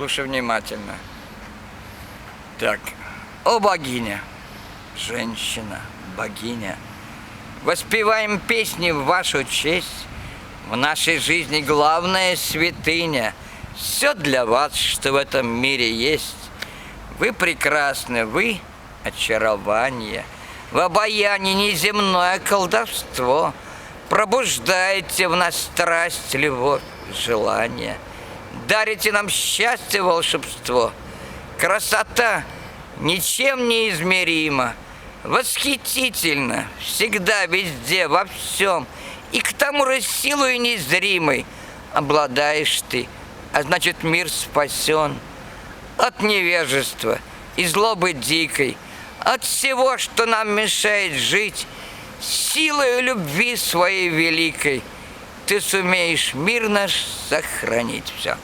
Слушай внимательно. Так. О, богиня, женщина, богиня, воспеваем песни в вашу честь. В нашей жизни главная святыня. Все для вас, что в этом мире есть. Вы прекрасны, вы очарование. В обаянии неземное колдовство. Пробуждаете в нас страсть, любовь, желание. Дарите нам счастье, волшебство. Красота ничем не измерима. Восхитительно, всегда, везде, во всем. И к тому же силой незримой обладаешь ты, а значит мир спасен от невежества и злобы дикой, от всего, что нам мешает жить, силой любви своей великой ты сумеешь мир наш сохранить все.